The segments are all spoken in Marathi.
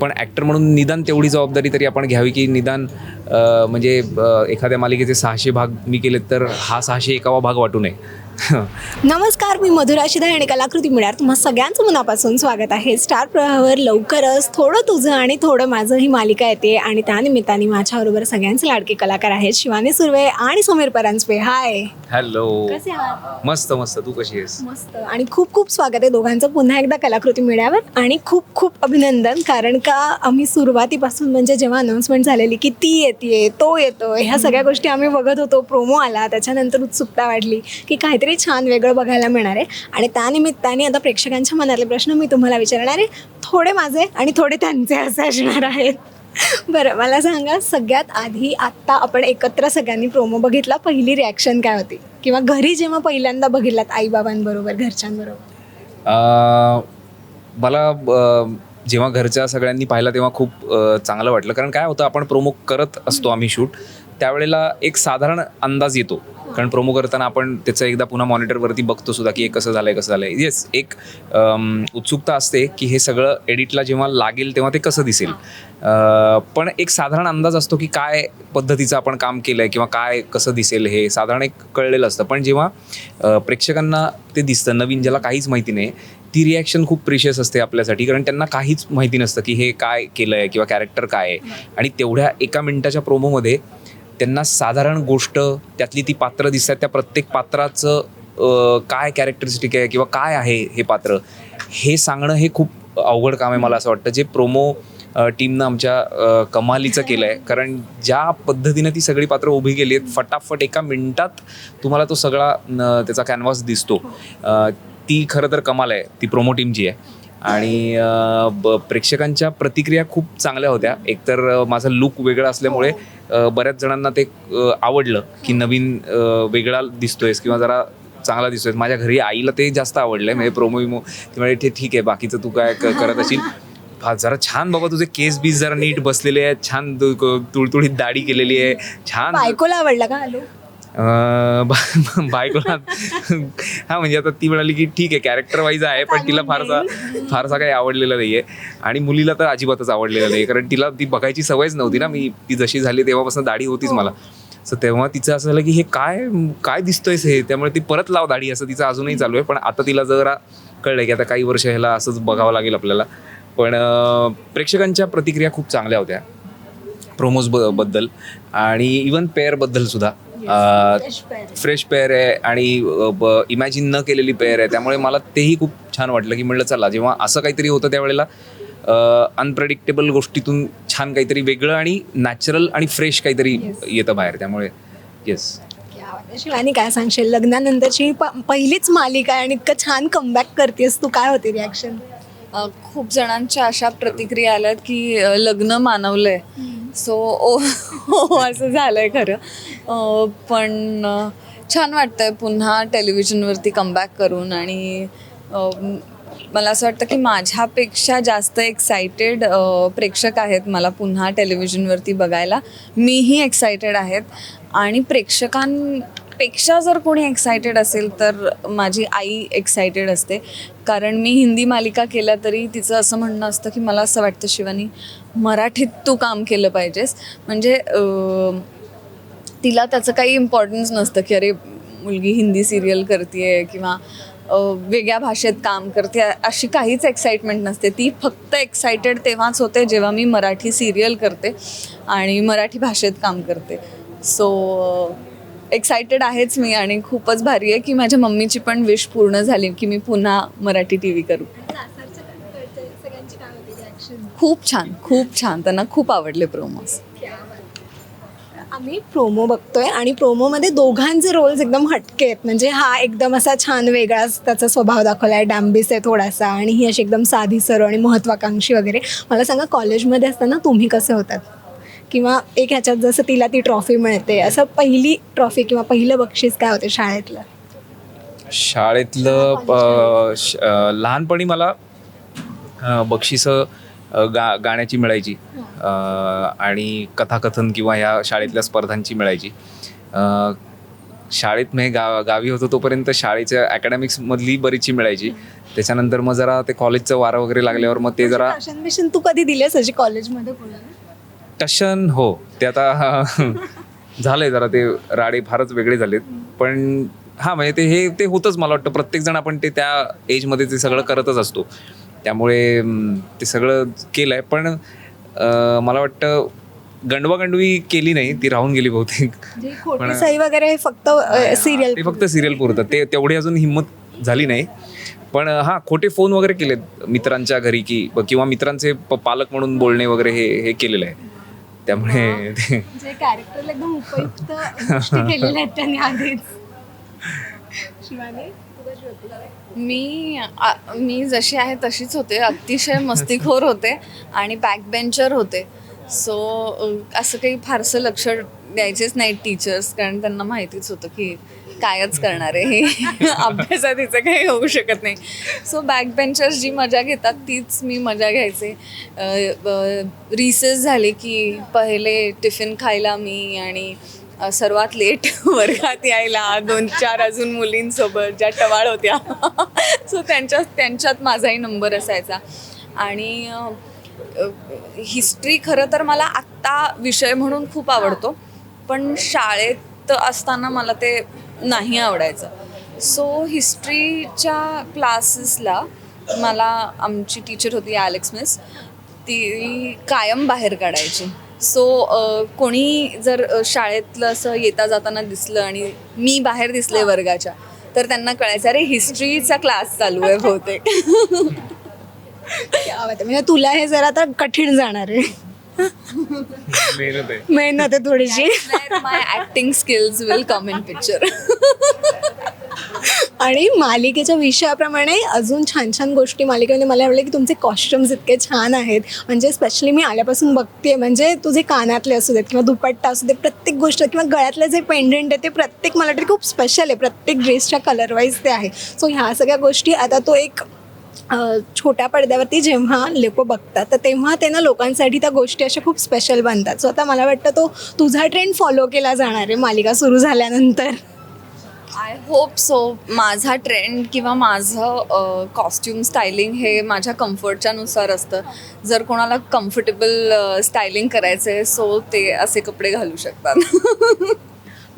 पण ॲक्टर म्हणून निदान तेवढी जबाबदारी तरी आपण घ्यावी की निदान म्हणजे एखाद्या मालिकेचे सहाशे भाग मी केलेत तर हा सहाशे एकावा भाग वाटू नये. नमस्कार मी मधुरा शिधा आणि कलाकृती मिळणार तुम्हा सगळ्यांचं मनापासून स्वागत आहे. स्टार प्रवाहावर लवकरच थोडं तुझं आणि थोडं माझं ही मालिका येते आणि त्यानिमित्ताने माझ्याबरोबर सगळ्यांचे लाडके कलाकार आहेत शिवानी सुर्वे आणि समीर परांजपे. हाय हॅलो कसे आहात? मस्त मस्त. तू कशी आहेस? मस्त. आणि खूप खूप स्वागत आहे दोघांचं पुन्हा एकदा कलाकृती मिळावर आणि खूप खूप अभिनंदन कारण का आम्ही सुरुवातीपासून म्हणजे जेव्हा अनाऊन्समेंट झालेली की ती येते तो येतो ह्या सगळ्या गोष्टी आम्ही बघत होतो प्रोमो आला त्याच्यानंतर उत्सुकता वाढली की काहीतरी छान वेगळं बघायला मिळणार आहे. आणि त्यानिमित्ताने आता प्रेक्षकांच्या मनातले प्रश्न मी तुम्हाला विचारणार आहे. थोडे माझे आणि थोडे त्यांचे असे असणार आहेत. बरं मला सांगा सगळ्यात आधी आत्ता आपण एकत्र सगळ्यांनी प्रोमो बघितला पहिली रिॲक्शन काय होती? किंवा घरी जेव्हा पहिल्यांदा बघितलात आईबाबांबरोबर घरच्यांबरोबर? मला जेव्हा घरच्या सगळ्यांनी पाहिलं तेव्हा खूप चांगलं वाटलं. कारण काय होतं आपण प्रोमो करत असतो आम्ही शूट त्यावेळेला एक साधारण अंदाज येतो. कारण प्रोमो करताना आपण त्याचं एकदा पुन्हा मॉनिटरवरती बघतो सुद्धा की हे कसं झालंय कसं झालंय. येस एक उत्सुकता असते की हे सगळं एडिटला जेव्हा लागेल तेव्हा ते कसं दिसेल. पण एक साधारण अंदाज असतो की काय पद्धतीचं आपण काम केलंय किंवा काय कसं दिसेल हे साधारण एक कळलेलं असतं. पण जेव्हा प्रेक्षकांना ते दिसतं नवीन ज्याला काहीच माहिती नाही ती रिॲक्शन खूप प्रिशियस असते आपल्यासाठी. कारण त्यांना काहीच माहिती नसतं की हे काय केलं आहे किंवा कॅरेक्टर काय आहे. आणि तेवढ्या एका मिनिटाच्या प्रोमोमध्ये त्यांना साधारण गोष्ट त्यातली ती पात्र दिसतात त्या प्रत्येक पात्राचं काय कॅरेक्टरिस्टिक आहे किंवा काय आहे हे पात्र? हे सांगणं हे खूप अवघड काम आहे मला असं वाटतं. जे प्रोमो टीमनं आमच्या कमालीचं केलं आहे कारण ज्या पद्धतीनं ती सगळी पात्र उभी केली आहेत फटाफट एका मिनिटात तुम्हाला तो सगळा न, त्याचा कॅनव्हास दिसतो. ती खरं तर कमाल आहे. ती प्रोमो टीमची आहे. आणि ब- प्रेक्षकांच्या प्रतिक्रिया खूप चांगल्या होत्या. एकतर माझा लुक वेगळा असल्यामुळे बऱ्याच जणांना ते आवडलं की नवीन वेगळा दिसतोयस किंवा जरा चांगला दिसतोय माझ्या घरी आईला ते जास्त आवडलंय. म्हणजे प्रोमो विमो ती म्हणजे "ठीक- आहे बाकीचं तू काय करत असेल जरा छान बाबा तुझे केस बीस जरा नीट बसलेले आहेत. छान तुळतुळीत दाढी केलेली आहे. छान. बायकोला आवडला का बायकोला हा म्हणजे आता ती म्हणाली की ठीक आहे कॅरेक्टर वाईज आहे पण तिला फारसा फारसा काही आवडलेला नाही आहे आणि मुलीला तर अजिबातच आवडलेलं नाही कारण तिला ती बघायची सवयच नव्हती ना. मी ती जशी झाली तेव्हापासून दाढी होतीच मला. सो तेव्हा तिचं असं झालं की हे काय काय दिसतोयस हे? त्यामुळे ती परत लाव दाढी असं तिचं अजूनही चालू आहे. पण आता तिला जरा कळलं की आता काही वर्ष ह्याला असंच बघावं लागेल आपल्याला. पण प्रेक्षकांच्या प्रतिक्रिया खूप चांगल्या होत्या. प्रोमोजबद्दल. आणि इवन पेअरबद्दल सुद्धा. फ्रेश पेअर आहे. आणि इमॅजिन न केलेली पेअर आहे. त्यामुळे मला तेही खूप छान वाटलं की म्हणलं चला जेव्हा असं काहीतरी होतं त्यावेळेला अनप्रेडिक्टेबल गोष्टीतून छान काहीतरी वेगळं आणि नॅचरल आणि फ्रेश काहीतरी येतं बाहेर. त्यामुळे येस क्या बात आहे. शिवानी काय सांगशील? लग्नानंतरची पहिलीच मालिका आहे आणि इतकं छान कमबॅक करतेस तू. काय होती रिॲक्शन खूप जणांच्या अशा प्रतिक्रिया आल्यात की लग्न मानवलंय. सो ओ हो असं झालंय खरं. पण छान वाटतंय पुन्हा टेलिव्हिजनवरती कमबॅक करून आणि मला असं वाटतं की माझ्यापेक्षा जास्त एक्सायटेड प्रेक्षक आहेत मला पुन्हा टेलिव्हिजनवरती बघायला. मीही एक्सायटेड आहेत आणि प्रेक्षकांपेक्षा जर कोणी एक्सायटेड असेल तर माझी आई एक्सायटेड असते. कारण मी हिंदी मालिका केल्या तरी तिचं असं म्हणणं असतं की मला असं वाटतं शिवानी मराठीत तू काम केलं पाहिजेस. म्हणजे तिला त्याचं काही इम्पॉर्टन्स नसतं की अरे मुलगी हिंदी सिरियल करते किंवा वेगळ्या भाषेत काम करते अशी काहीच एक्साइटमेंट नसते. ती फक्त एक्सायटेड तेव्हाच होते जेव्हा मी मराठी सिरियल करते आणि मराठी भाषेत काम करते. सो एक्सायटेड आहेच मी आणि खूपच भारी आहे की माझ्या मम्मीची पण विश पूर्ण झाली की मी पुन्हा मराठी टी व्ही करू खूप छान खूप छान. त्यांना खूप आवडले प्रोमोज आम्ही प्रोमो बघतोय आणि प्रोमोमध्ये दोघांचे रोल्स एकदम हटके आहेत. म्हणजे हा एकदम असा छान वेगळाच त्याचा स्वभाव दाखवला आहे डॅम्बिस आहे थोडासा आणि ही अशी एकदम साधी सरळ आणि महत्वाकांक्षी वगैरे. मला सांगा कॉलेजमध्ये असताना तुम्ही कसे होतात? किंवा एक ह्याच्यात जसं तिला ती ट्रॉफी मिळते असं पहिली ट्रॉफी किंवा पहिलं बक्षीस काय होते शाळेतलं? शाळेतलं अ, श- अ, लहानपणी मला अ, बक्षिसं अ, गा गाण्याची मिळायची. अ, आणि कथाकथन किंवा ह्या शाळेतल्या स्पर्धांची मिळायची. अ, शाळेत म्हणजे गा गावी होतो तोपर्यंत शाळेच्या अकॅडमिक्समधली बरीचशी मिळायची. त्याच्यानंतर मग जरा ते कॉलेजचं वारं वगैरे लागल्यावर मग ते जरा भाषण बिषण तू कधी दिलेस अशी कॉलेजमध्ये कोणाला टशन हो. ते आता झालंय जरा ते राडे फारच वेगळे झालेत. पण हां म्हणजे ते हे ते होतंच मला वाटतं. प्रत्येक जण आपण ते त्या एजमध्ये ते सगळं करतच असतो. त्यामुळे ते सगळं केलं आहे पण मला वाटतं गंडवागंडवी केली नाही. ती राहून गेली बहुतेक. म्हणजे वगैरे फक्त सिरियल ते फक्त सिरियल पुरतं. ते तेवढी अजून हिंमत झाली नाही. पण हा खोटे फोन वगैरे केलेत मित्रांच्या घरी की किंवा मित्रांचे पालक म्हणून बोलणे वगैरे हे हे केलेलं आहे. त्यामुळे ते जे कॅरेक्टरला एकदम उपयुक्त गोष्टी केलेल्या आहेत त्यांनी आधीच. शिवानी? मी आ- मी जशी आहे तशीच होते. अतिशय मस्तीखोर होते आणि बॅकबेंचर होते. सो असं काही फारसं लक्ष द्यायचेच नाही टीचर्स कारण त्यांना माहितीच होतं की कायच करणार आहे. हे अभ्यासात हिचं काही होऊ शकत नाही. सो बॅक बेंचर्स जी मजा घेतात तीच मी मजा घ्यायचे. रिसेस झाली की पहिले टिफिन खायला मी आणि अ, सर्वात लेट वर्गात यायला दोन चार अजून मुलींसोबत ज्या टवाळ होत्या. सो त्यांच्या त्यांच्यात माझाही नंबर असायचा. आणि हिस्ट्री खरं तर मला आत्ता विषय म्हणून खूप आवडतो. पण शाळेत असताना मला ते नाही आवडायचं. सो हिस्ट्रीच्या क्लासेसला मला आमची टीचर होती ॲलेक्स मिस ती कायम बाहेर काढायची. सो कोणी जर शाळेतलं असं येता जाताना दिसलं आणि मी बाहेर दिसले वर्गाच्या तर त्यांना कळायचं अरे हिस्ट्रीचा क्लास चालू आहे बहुतेक. म्हणजे तुला हे जरा आता कठीण जाणार आहे. मेहनत आहे. मेहनत आहे थोडीशी. My acting skills will come in picture आणि मालिकेच्या विषयाप्रमाणे अजून छान छान गोष्टी मालिकेमध्ये मला आवडले की तुमचे कॉस्ट्युम्स इतके छान आहेत. म्हणजे स्पेशली मी आल्यापासून बघते म्हणजे तुझे कानातले असू देत किंवा दुपट्टा असू दे प्रत्येक गोष्ट किंवा गळ्यातले जे पेंडेंट आहे ते प्रत्येक मला वाटतं खूप स्पेशल आहे. प्रत्येक ड्रेसच्या कलर वाईज ते आहे. सो ह्या सगळ्या गोष्टी आता तो एक छोट्या पडद्यावरती जेव्हा लोक बघतात तर तेव्हा ते ना लोकांसाठी त्या गोष्टी अशा खूप स्पेशल बनतात. सो आता मला वाटतं तो तुझा ट्रेंड फॉलो केला जाणार आहे मालिका सुरू झाल्यानंतर. आय होप सो माझा ट्रेंड किंवा माझं कॉस्ट्युम स्टायलिंग हे माझ्या कम्फर्टच्या नुसार असतं. जर कोणाला कम्फर्टेबल स्टायलिंग करायचं आहे सो ते असे कपडे घालू शकतात.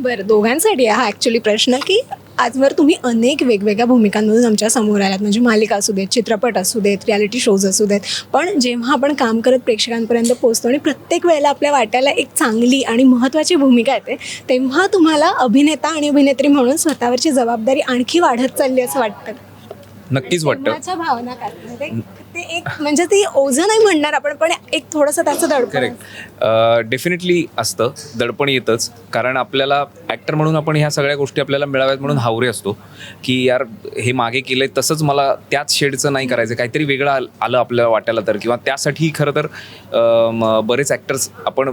बरं दोघांसाठी हा ॲक्च्युली प्रश्न की आजवर तुम्ही अनेक वेगवेगळ्या भूमिकांमधून आमच्यासमोर आलात. म्हणजे मालिका असू देत चित्रपट असू देत रियालिटी शोज असू देत. पण जेव्हा आपण काम करत प्रेक्षकांपर्यंत पोहोचतो आणि प्रत्येक वेळेला आपल्या वाट्याला एक चांगली आणि महत्त्वाची भूमिका येते तेव्हा तुम्हाला अभिनेता आणि अभिनेत्री म्हणून स्वतःवरची जबाबदारी आणखी वाढत चालली असं वाटतं? नक्कीच वाटतं. भावना काय? म्हणजे ते एक म्हणजे ती ओझं नाही म्हणणार आपण पण एक थोडंसं त्याचं दडपण करेक्ट डेफिनेटली असतं. दडपण येतंच. कारण आपल्याला ॲक्टर म्हणून आपण ह्या सगळ्या गोष्टी आपल्याला मिळाव्यात म्हणून हावरे असतो. की यार हे मागे केलंय तसंच मला त्याच शेडचं नाही करायचं काहीतरी वेगळं आलं आपल्या वाटायला तर. किंवा त्यासाठी खरं तर बरेच ॲक्टर्स आपण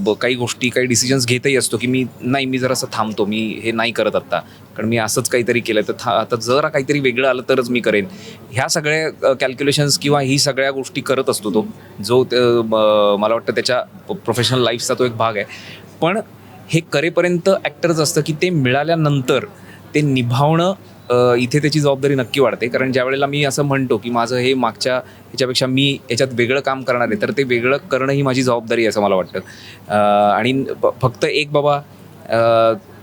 ब- काही गोष्टी काही डिसिजन्स घेतही असतो की मी नाही मी जरासं थांबतो. मी हे नाही करत आत्ता कारण मी असंच काहीतरी केलं तर था आता जरा काहीतरी वेगळं आलं तरच मी करेन. ह्या सगळ्या कॅल्क्युलेशन्स किंवा ही सगळ्या गोष्टी करत असतो तो जो ते, मला वाटतं त्याच्या प्रोफेशनल लाईफचा तो एक भाग आहे. पण हे करेपर्यंत ॲक्टरच असतं की ते मिळाल्यानंतर ते निभावणं इथे त्याची जबाबदारी नक्की वाढते. कारण ज्या वेळेला मी असं म्हणतो की माझं हे मागच्या ह्याच्यापेक्षा मी याच्यात वेगळं काम करणार आहे तर ते वेगळं करणं ही माझी जबाबदारी आहे असं मला वाटतं. आणि फक्त एक बाबा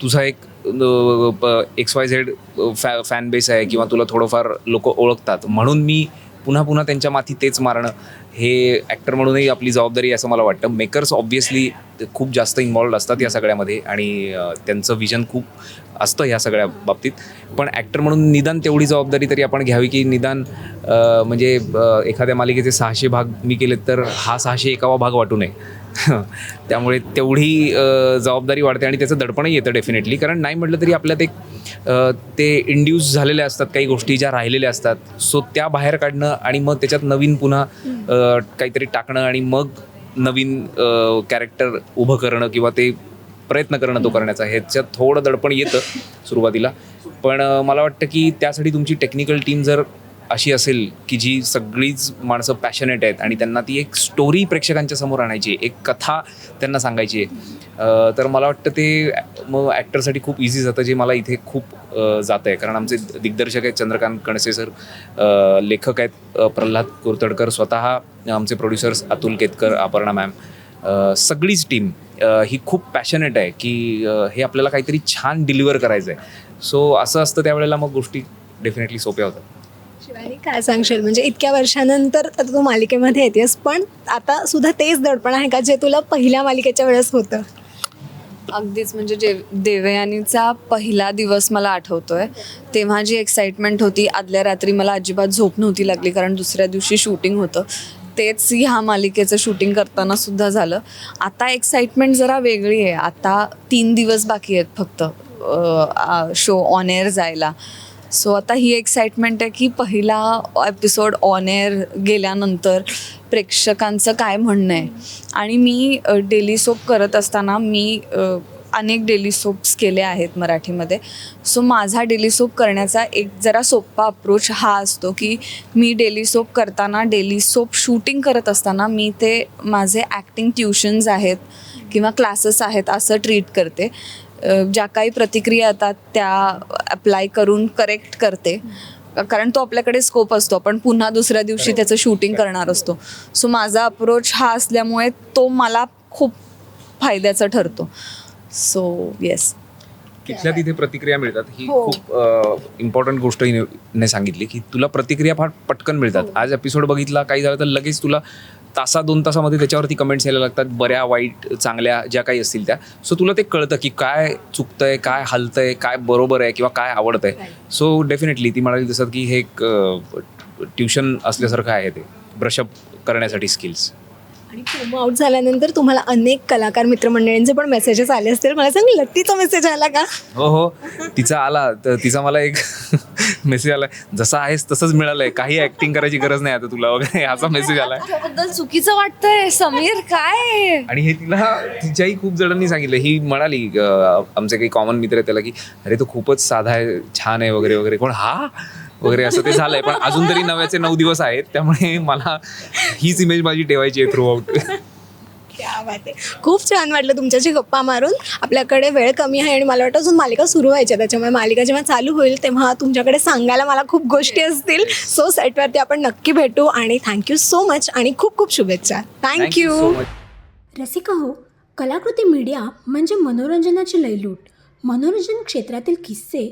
तुझा एक एक्स वाय झेड फॅ फॅन बेस आहे किंवा तुला थोडंफार लोक ओळखतात. म्हणून मी पुन्हा पुन्हा त्यांच्या माथी तेच मारणं हे ॲक्टर म्हणूनही आपली जबाबदारी असं मला वाटतं. मेकर्स ऑब्व्हियसली खूप जास्त इन्वॉल्ड असतात या सगळ्यामध्ये आणि त्यांचं विजन खूप असतं ह्या सगळ्या बाबतीत. पण ॲक्टर म्हणून निदान तेवढी जबाबदारी तरी आपण घ्यावी की निदान म्हणजे एखाद्या मालिकेचे सहाशे भाग मी केलेत तर हा सहाशे एकावा भाग वाटू नये. त्यामुळे तेवढी जबाबदारी वाढते आणि त्याचं दडपणही येतं डेफिनेटली कारण नाही म्हटलं तरी आपल्यात एक ते इंड्यूस झालेल्या असतात काही गोष्टी ज्या राहिलेल्या असतात. सो त्या बाहेर काढणं आणि मग त्याच्यात नवीन पुन्हा काहीतरी टाकणं आणि मग नवीन कॅरेक्टर उभं करणं किंवा ते प्रयत्न करणं तो करण्याचा ह्याच्यात थोडं दडपण येतं सुरुवातीला. पण मला वाटतं की त्यासाठी तुमची टेक्निकल टीम जर अशी असेल की जी सगळीच माणसं पॅशनेट आहेत आणि त्यांना ती एक स्टोरी प्रेक्षकांच्या समोर आणायची एक कथा त्यांना सांगायची आहे. तर मला वाटतं ते मग ॲक्टरसाठी खूप इझी जातं जे मला इथे खूप जातं आहे. कारण आमचे दिग्दर्शक आहेत चंद्रकांत कणसे सर लेखक आहेत प्रल्हाद कुरतडकर स्वतः आमचे प्रोड्युसर्स अतुल केतकर अपर्णा मॅम सगळीच टीम ही खूप पॅशनेट आहे की हे आपल्याला काहीतरी छान डिलिव्हर करायचं आहे सो असं असतं त्यावेळेला मग गोष्टी डेफिनेटली सोप्या होतात. शिवानी काय सांगशील? म्हणजे इतक्या वर्षानंतर आता तू मालिकेमध्ये येतेस पण आता सुद्धा तेच दडपण आहे का जे तुला पहिल्या मालिकेच्या वेळेस होतं? अगदीच. म्हणजे जे देवयानीचा पहिला दिवस मला आठवतोय तेव्हा जी एक्साइटमेंट होती आदल्या रात्री मला अजिबात झोप नव्हती लागली कारण दुसऱ्या दिवशी शूटिंग होतं. तेच ह्या मालिकेचं शूटिंग करताना सुद्धा झालं. आता एक्साइटमेंट जरा वेगळी आहे. आता तीन दिवस बाकी आहेत फक्त शो ऑन एअर जायला. सो आता ही एक्साइटमेंट आहे की पहिला एपिसोड ऑन एअर गेल्यानंतर प्रेक्षकांचं काय म्हणणं आहे? आणि मी डेली सोप करत असताना मी अनेक डेली सोप्स केले आहेत मराठीमध्ये. सो माझा डेली सोप करण्याचा एक जरा सोप्पा अप्रोच हा असतो की मी डेली सोप करताना डेली सोप शूटिंग करत असताना मी ते माझे ॲक्टिंग ट्युशन्स आहेत किंवा क्लासेस आहेत असं ट्रीट करते. ज्या काही प्रतिक्रिया येतात त्या अप्लाय करून करेक्ट करते. कारण तो आपल्याकडे स्कोप असतो. आपण पुन्हा दुसऱ्या दिवशी त्याचं शूटिंग करणार असतो. सो माझा अप्रोच हा असल्यामुळे तो मला खूप फायद्याचा ठरतो. सो येस तिथल्या तिथे प्रतिक्रिया मिळतात? ही हो. खूप इम्पॉर्टंट गोष्ट हिने सांगितली की तुला प्रतिक्रिया फार पटकन मिळतात. आज एपिसोड बघितला काही झालं तर लगेच तुला तासा दोन तासामध्ये त्याच्यावरती कमेंट्स यायला लागतात बऱ्या वाईट चांगल्या ज्या काही असतील त्या. सो तुला ते कळतं की काय चुकतंय काय हलतंय काय बरोबर आहे किंवा काय आवडतंय. सो डेफिनेटली ती म्हणाली तसं की हे एक ट्युशन असल्यासारखं आहे ते. ब्रशअप करण्यासाठी स्किल्स आणि प्रोमो आउट झाल्यानंतर तुम्हाला अनेक कलाकार मित्रमंडळींचे पण मेसेजेस आले असतील. मला सांग लत्तीचा मेसेज आला का? हो हो. तिचा आला. तर तिचा मला एक मेसेज आलाय जसा आहेस तसंच मिळालंय. काही ऍक्टिंग करायची गरज नाही आता तुला वगैरे. असा मेसेज आलाय. त्याबद्दल चुकीचं वाटतंय. समीर काय? आणि हे तिला तिच्याही खूप जणांनी सांगितलं. ही म्हणाली अं, आमचे काही कॉमन मित्र आहेत त्याला की अरे तो खूपच साधा आहे छान आहे वगैरे वगैरे. कोण? हा? वगैरे असं ते झालंय. पण अजून तरी नव्याचे नऊ दिवस आहेत त्यामुळे मला हीच इमेज माझी ठेवायची आहे थ्रू आउट क्या बात आहे. खूप छान वाटलं तुमच्याशी गप्पा मारून. आपल्याकडे वेळ कमी आहे आणि मला वाटतं अजून मालिका सुरू व्हायच्या त्याच्यामुळे मालिका जेव्हा चालू होईल तेव्हा तुमच्याकडे सांगायला मला खूप गोष्टी असतील. सो सेटवरती आपण नक्की भेटू आणि थँक्यू सो मच आणि खूप खूप शुभेच्छा. थँक्यू रसिका हो कलाकृती मीडिया म्हणजे मनोरंजनाची लयलूट. मनोरंजन क्षेत्रातील किस्से